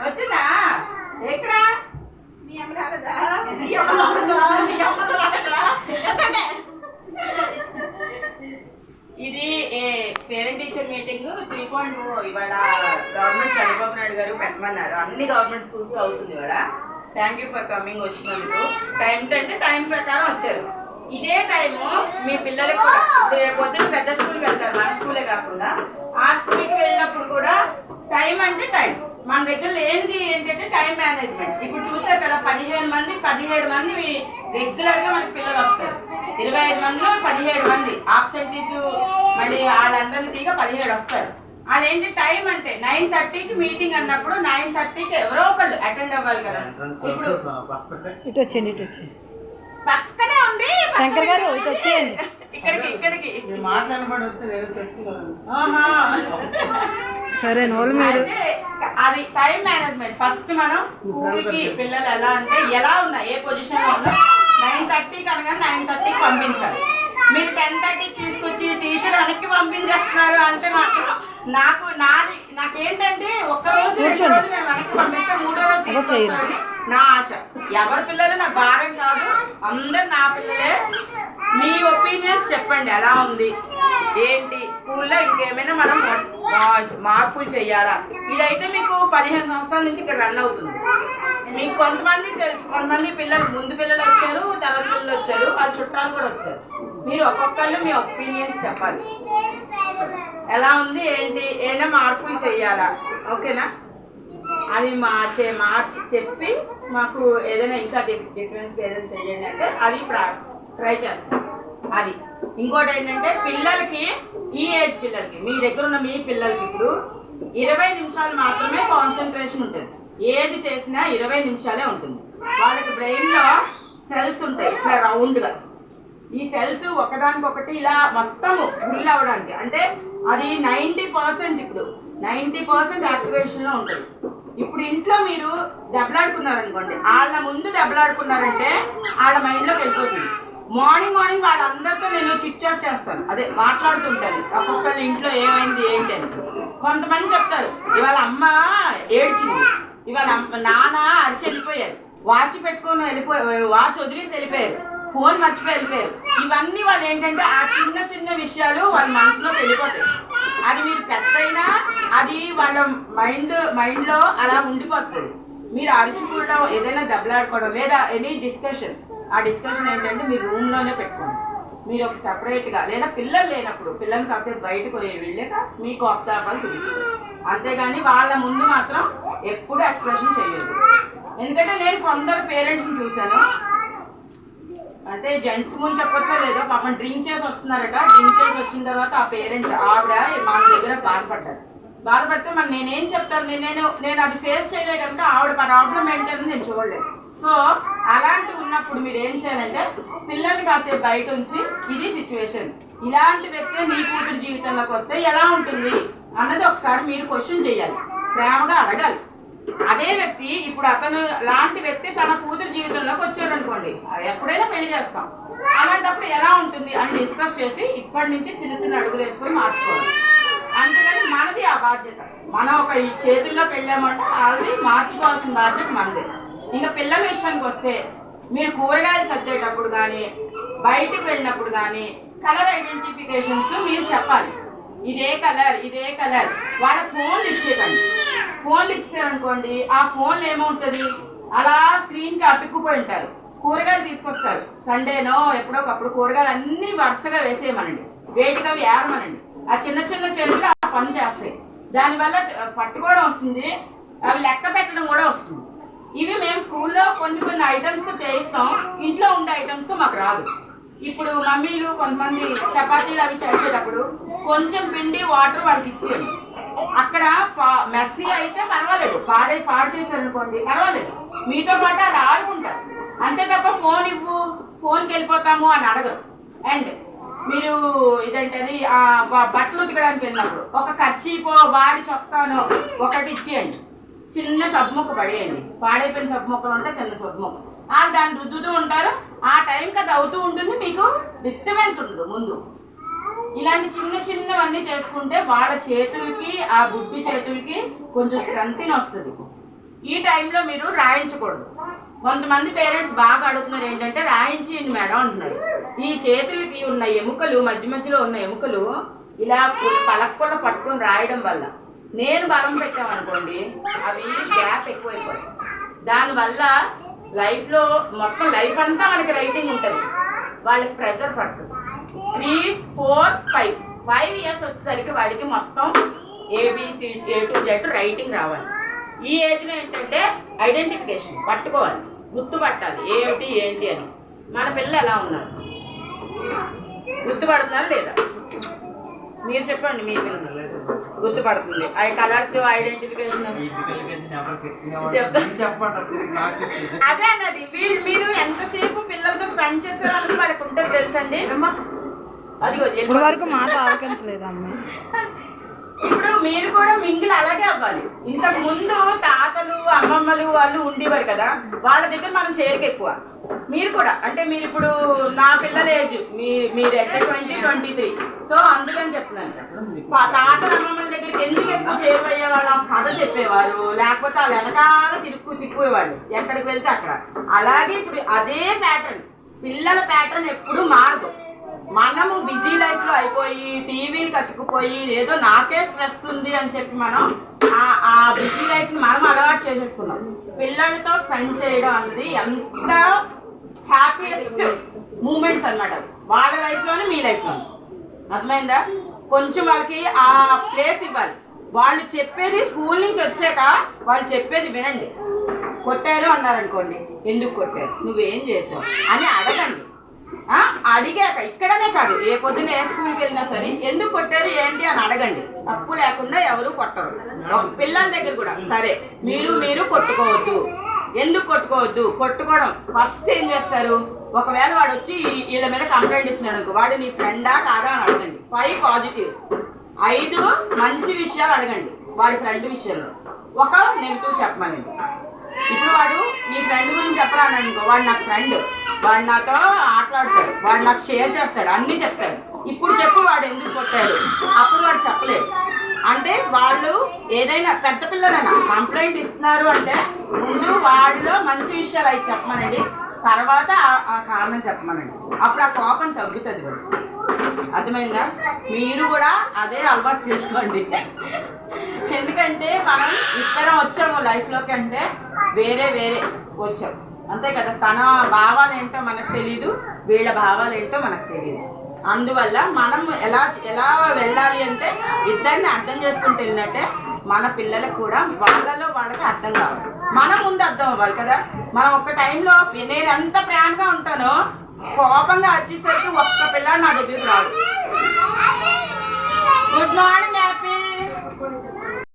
వచ్చిందా ఎక్కడ మీ అమ్మ రాలేదా? మీ అమ్మ రాలేదా? మీ అమ్మ రాలేదా? ఎత్తనే. ఇది parent teacher meeting three point ఇవాళ గవర్నమెంట్ చంద్రబాబు నాయుడు గారు పెట్టమన్నారు అన్ని గవర్నమెంట్ స్కూల్స్ అవుతుంది ఇవాళ థ్యాంక్ యూ ఫర్ కమింగ్ వచ్చినందుకు టైం అంటే టైం ప్రకారం వచ్చారు ఇదే టైము మీ పిల్లలకు పొద్దున్న పెద్ద స్కూల్కి వెళ్తారు మన స్కూలే కాకుండా ఆ స్కూల్కి వెళ్ళినప్పుడు కూడా టైం అంటే టైం మన దగ్గర లేనిది ఏంటంటే టైం మేనేజ్మెంట్ ఇప్పుడు చూసారు కదా పదిహేను మంది పదిహేడు మంది రెగ్యులర్గా మనకి పిల్లలు వస్తారు. ఇరవై ఐదు మందిలో పదిహేడు మంది. ఆబ్సెంటీస్ మళ్ళీ వాళ్ళందరినీ తీగ పదిహేడు వస్తారు. అదేంటి టైం అంటే నైన్ థర్టీకి మీటింగ్ అన్నప్పుడు నైన్ థర్టీకి ఎవరో ఒకళ్ళు అటెండ్ అవ్వాలి కదా. ఇప్పుడు ఇటు వచ్చేయండి ఇటు వచ్చేయండి. పక్కనే ఉండి శంకర్ గారు ఇటు వచ్చేయండి. ఇక్కడికి ఇక్కడికి. మాట్లాడబడి వస్తే సరే నోళ్ళు మీరు అది టైం మేనేజ్మెంట్ ఫస్ట్ మనం స్కూల్కి పిల్లలు ఎలా అంటే ఎలా ఉన్నా ఏ పొజిషన్లో ఉన్నా నైన్ థర్టీకి అనగా నైన్ థర్టీకి పంపించాలి. మీరు టెన్ థర్టీకి తీసుకొచ్చి టీచర్ వెనక్కి పంపించేస్తున్నారు అంటే నాకు నాకు నాది నాకేంటంటే ఒక్క రోజు రెండు. రోజులు నేను వెనక్కి పంపిస్తే మూడో రోజు. తీసుకొస్తారని నా ఆశ. ఎవరి పిల్లలు నా భారం కాదు అందరు నా పిల్లలే. మీ ఒపీనియన్స్ చెప్పండి ఎలా ఉంది? ఏంటి? స్కూల్లో ఇంకేమైనా మనం మార్పులు చేయాలా? ఇదైతే మీకు పదిహేను సంవత్సరాల నుంచి ఇక్కడ రన్ అవుతుంది. మీకు కొంతమంది తెలుసు కొంతమంది పిల్లలు ముందు పిల్లలు వచ్చారు తర్వాత పిల్లలు వచ్చారు వాళ్ళ చుట్టాలు కూడా వచ్చారు. మీరు ఒక్కొక్కళ్ళు మీ ఒపీనియన్స్ చెప్పాలి. ఎలా ఉంది ఏంటి ఏమైనా మార్పులు చేయాలా? ఓకేనా? అది మార్చే మార్చి చెప్పి మాకు ఏదైనా ఇంకా డిఫరెన్స్ ఏదైనా చేయండి అంటే అది ట్రై చేస్తాం. అది. ఇంకోటి ఏంటంటే పిల్లలకి ఈ ఏజ్ పిల్లలకి మీ దగ్గర ఉన్న మీ పిల్లలకి ఇప్పుడు ఇరవై నిమిషాలు మాత్రమే కాన్సన్ట్రేషన్ ఉంటుంది. ఏది చేసినా ఇరవై నిమిషాలే ఉంటుంది. వాళ్ళకి బ్రెయిన్లో సెల్స్ ఉంటాయి ఇట్లా రౌండ్గా ఈ సెల్స్ ఒకదానికొకటి ఇలా మొత్తము ఫుల్ అవ్వడానికి. అంటే అది నైంటీ పర్సెంట్ ఇప్పుడు. నైంటీ పర్సెంట్ యాక్టివేషన్లో ఉంటుంది. ఇప్పుడు ఇంట్లో మీరు దెబ్బలాడుకున్నారనుకోండి వాళ్ళ ముందు దెబ్బలాడుకున్నారంటే వాళ్ళ మైండ్లోకి వెళ్ళిపోతుంది. మార్నింగ్ మార్నింగ్ వాళ్ళందరితో నేను చిట్చాట్ చేస్తాను. అదే మాట్లాడుతుంటాను. ఒక్కొక్కరి ఇంట్లో ఏమైంది ఏంటి అని. కొంతమంది చెప్తారు ఇవాళ అమ్మ ఏడ్చింది. ఇవాళ అమ్మ నాన్న అరిచి వెళ్ళిపోయారు. వాచ్ పెట్టుకొని వెళ్ళిపోయి వాచ్ వదిలేసి వెళ్ళిపోయారు. ఫోన్ మర్చిపోయి వెళ్ళిపోయారు. ఇవన్నీ వాళ్ళు ఏంటంటే ఆ చిన్న చిన్న విషయాలు వాళ్ళ మనసులో వెళ్ళిపోతాయి. అది మీరు పెద్దయినా అది వాళ్ళ మైండ్ మైండ్లో అలా ఉండిపోతుంది. మీరు అరుచుకోవడం ఏదైనా దెబ్బలాడుకోవడం లేదా ఎనీ డిస్కషన్ ఆ డిస్కషన్ ఏంటంటే మీ రూమ్లోనే పెట్టుకోండి. మీరు ఒక సపరేట్గా లేదా పిల్లలు లేనప్పుడు పిల్లల్ని కాసేపు బయటకు వెళ్ళాక మీ కోపతాపాలు చూపించారు అంతేగాని వాళ్ళ ముందు మాత్రం ఎప్పుడు ఎక్స్ప్రెషన్ చేయలేదు ఎందుకంటే నేను కొందరు పేరెంట్స్ని చూశాను. అంటే జెంట్స్ ముందు చెప్పొచ్చో లేదో పాపం డ్రింక్ చేసి వస్తున్నారట. డ్రింక్ చేసి వచ్చిన తర్వాత ఆ పేరెంట్ ఆవిడ మన దగ్గర బాధపడ్డారు. బాధపడితే మరి నేనేం చెప్తాను? నేను నేను అది ఫేస్ చేయలే కనుక ఆవిడ ప్రాబ్లం ఏంటని నేను చూడలేదు. సో అలాంటి ఉన్నప్పుడు మీరు ఏం చేయాలంటే పిల్లల్ని కాసేపు బయట ఉంచి ఇది సిచ్యువేషన్ ఇలాంటి వ్యక్తి నీ కూతురు జీవితంలోకి వస్తే ఎలా ఉంటుంది? అన్నది ఒకసారి మీరు క్వశ్చన్ చేయాలి. ప్రేమగా అడగాలి. అదే వ్యక్తి ఇప్పుడు అతను లాంటి వ్యక్తి తన కూతురు జీవితంలోకి వచ్చాడు అనుకోండి ఎప్పుడైనా పెళ్ళి చేస్తాం. అలాంటప్పుడు ఎలా ఉంటుంది అని డిస్కస్ చేసి ఇప్పటి నుంచి చిన్న చిన్న అడుగులు వేసుకొని మార్చుకోవాలి. అందుకని మనది ఆ బాధ్యత. మనం ఒక ఈ చేతుల్లోకి వెళ్ళామంటే అది మార్చుకోవాల్సిన బాధ్యత మనదే. ఇంకా పిల్లల విషయానికి వస్తే మీరు కూరగాయలు సర్దేటప్పుడు కానీ బయటికి వెళ్ళినప్పుడు కానీ కలర్ ఐడెంటిఫికేషన్స్ మీరు చెప్పాలి. ఇదే కలర్ ఇదే కలర్. వాళ్ళ ఫోన్లు ఇచ్చేదండి ఫోన్లు ఇచ్చారనుకోండి ఆ ఫోన్లు ఏమవుతుంది? అలా స్క్రీన్కి అతుక్కుపోయి ఉంటారు. కూరగాయలు తీసుకొస్తారు. సండేనో ఎప్పుడో ఒకప్పుడు కూరగాయలు అన్నీ వరుసగా వేసేయమనండి. వేటిగా అవి ఏరమనండి. ఆ చిన్న చిన్న చేతులు ఆ పని చేస్తాయి. దానివల్ల పట్టుకోవడం వస్తుంది అవి లెక్క పెట్టడం కూడా వస్తుంది. ఇవి మేము స్కూల్లో కొన్ని కొన్ని ఐటమ్స్తో చేయిస్తాం. ఇంట్లో ఉండే ఐటమ్స్తో మాకు రాదు. ఇప్పుడు మమ్మీలు కొంతమంది చపాతీలు అవి చేసేటప్పుడు కొంచెం పిండి వాటర్ వాళ్ళకి ఇచ్చేయండి. అక్కడ పా- మెస్సీ అయితే పర్వాలేదు. పాడే పాడు చేశారనుకోండి పర్వాలేదు. మీతో పాటు అలా ఆడుకుంటారు. అంతే తప్ప ఫోన్ ఇవ్వు ఫోన్కి వెళ్ళిపోతాము అని అడగరు. అండ్ మీరు ఇదేంటది? ఆ, బట్టలు ఉతకడానికి వెళ్ళినప్పుడు ఒక ఖర్చీపో వాడి చొక్కాను ఒకటి ఇచ్చేయండి. చిన్న సబ్బుమొక్క పడేయండి. పాడైపోయిన సబ్బు ముక్కలు ఉంటే చిన్న సబ్బుమొక్క. వాళ్ళు దాన్ని రుద్దుతూ ఉంటారు. ఆ టైంకి అది అవుతూ ఉంటుంది. మీకు డిస్టర్బెన్స్ ఉండదు ముందు. ఇలాంటి చిన్న చిన్నవన్నీ చేసుకుంటే వాళ్ళ చేతులకి ఆ బుద్ధి చేతులకి కొంచెం స్ట్రెంగ్త్ వస్తుంది. ఈ టైంలో మీరు రాయించకూడదు. కొంతమంది పేరెంట్స్ బాగా అడుగుతున్నారు ఏంటంటే రాయించేయండి మేడం అంటున్నారు. ఈ చేతులకి ఉన్న ఎముకలు మధ్య మధ్యలో ఉన్న ఎముకలు ఇలా పలక్కుల పట్టుకొని రాయడం వల్ల. నేను బలం పెట్టామనుకోండి అవి గ్యాప్ ఎక్కువైపోయాయి దానివల్ల లైఫ్లో మొత్తం లైఫ్ అంతా మనకి రైటింగ్ ఉంటుంది. వాళ్ళకి ప్రెషర్ పడుతుంది. Three four five. Five years వచ్చేసరికి వాడికి మొత్తం ABC A to Z writing రావాలి. ఈ ఏజ్లో ఏంటంటే ఐడెంటిఫికేషన్ పట్టుకోవాలి గుర్తుపట్టాలి. ఏమిటి ఏంటి అని. మన పిల్లలు ఎలా ఉన్నారు? గుర్తుపడుతున్నారు లేదా? మీరు చెప్పండి మీ పిల్లలు గుర్తుపడుతుంది. ఆ కలర్స్ ఐడెంటిఫికేషన్. అదే అన్నది. వీళ్ళు మీరు ఎంతసేపు పిల్లలతో స్పెండ్ చేస్తారన్నది వాళ్ళకి ఉంటుంది తెలుసండి. అదిగో ఇప్పుడు వరకు మాట ఆలకించలేదు అమ్మాయి ఇప్పుడు మీరు కూడా మింగిల్ అలాగే అవ్వాలి. ఇంతకు ముందు తాతలు అమ్మమ్మలు వాళ్ళు ఉండేవారు కదా వాళ్ళ దగ్గర మనం చేరిక ఎక్కువ. మీరు కూడా అంటే మీరు ఇప్పుడు నా పిల్లల ఏజ్ మీ మీరు ఎక్కడ ట్వంటీ ట్వంటీ త్రీ సో అందుకని చెప్తున్నాను. తాతల అమ్మమ్మల దగ్గరికి ఎందుకు ఎక్కువ చేరువయ్యే వాళ్ళం కథ చెప్పేవారు. లేకపోతే వాళ్ళు వెనకాల తిరుక్కు తిప్పుయేవాళ్ళు ఎక్కడికి వెళ్తే అక్కడ. అలాగే ఇప్పుడు అదే ప్యాటర్న్ పిల్లల ప్యాటర్న్ ఎప్పుడు మారదు. మనము బిజీ లైఫ్లో అయిపోయి టీవీలు కట్టుకుపోయి ఏదో నాకే స్ట్రెస్ ఉంది అని చెప్పి మనం ఆ- బిజీ లైఫ్ని మనం అలవాటు చేసేసుకున్నాం. పిల్లలతో స్పెండ్ చేయడం అన్నది ఎంత హ్యాపీయెస్ట్ మూమెంట్స్ అన్నమాట. వాళ్ళ లైఫ్లోనే మీ లైఫ్లోనే అర్థమైందా? కొంచెం వాళ్ళకి ఆ ప్లేస్ ఇవ్వాలి. వాళ్ళు చెప్పేది స్కూల్ నుంచి వచ్చాక వాళ్ళు చెప్పేది వినండి. కొట్టారు అన్నారనుకోండి ఎందుకు కొట్టారు? నువ్వేం చేసావు? అని అడగండి. అడిగాక ఇక్కడనే కాదు ఏ పొద్దున ఏ స్కూల్కి వెళ్ళినా సరే ఎందుకు కొట్టారు ఏంటి అని అడగండి. తప్పు లేకుండా ఎవరు కొట్టరు. ఒక పిల్లల దగ్గర కూడా సరే మీరు మీరు కొట్టుకోవద్దు. ఎందుకు కొట్టుకోవద్దు? కొట్టుకోవడం. ఫస్ట్ ఏం చేస్తారు? ఒకవేళ వాడు వచ్చి వీళ్ళ మీద కంప్లైంట్ ఇస్తున్నాడు అనుకో వాడు నీ ఫ్రెండా కాదా అని అడగండి. ఫైవ్ పాజిటివ్స్ ఐదు మంచి విషయాలు అడగండి వాడి ఫ్రెండ్ విషయంలో. ఒక నెగిటివ్ చెప్పమనండి. ఇప్పుడు వాడు నీ ఫ్రెండ్ గురించి చెప్పరాను అనుకో. వాడు నాకు ఫ్రెండ్ వాడు నాతో ఆటలాడతాడు. వాడు నాకు షేర్ చేస్తాడు. అన్నీ చెప్తాడు. ఇప్పుడు చెప్పు వాడు ఎందుకు కొట్టాడు. అప్పుడు వాడు చెప్పలేడు. అంటే వాళ్ళు ఏదైనా పెద్ద పిల్లలైనా కంప్లైంట్ ఇస్తున్నారు అంటే ముందు వాళ్ళలో మంచి విషయాలు అవి చెప్పమనండి. తర్వాత ఆ- ఆ కారణం చెప్పమనండి. అప్పుడు ఆ కోపం తగ్గుతుంది కూడా అర్థమైందా? మీరు కూడా అదే అలవాటు చేసుకోండి. ఎందుకంటే మనం ఇద్దరం వచ్చాము లైఫ్లోకి అంటే వేరే వేరే వచ్చాం. అంతే కదా? తన భావాలు ఏంటో మనకు తెలియదు వీళ్ళ భావాలు ఏంటో మనకు తెలియదు అందువల్ల మనం ఎలా ఎలా వెళ్ళాలి అంటే ఇద్దరిని అర్థం చేసుకుంటూ వెళ్ళినట్టే మన పిల్లలకు కూడా వాళ్ళలో వాళ్ళకి అర్థం కావాలి. మన ముందు అర్థం అవ్వాలి కదా? మనం ఒక టైంలో నేను ఎంత ప్రేమగా ఉంటానో కోపంగా వచ్చేసరికి ఒక్క పిల్లాడు నా దగ్గరికి రాదు గుడ్ మార్నింగ్ హ్యాపీ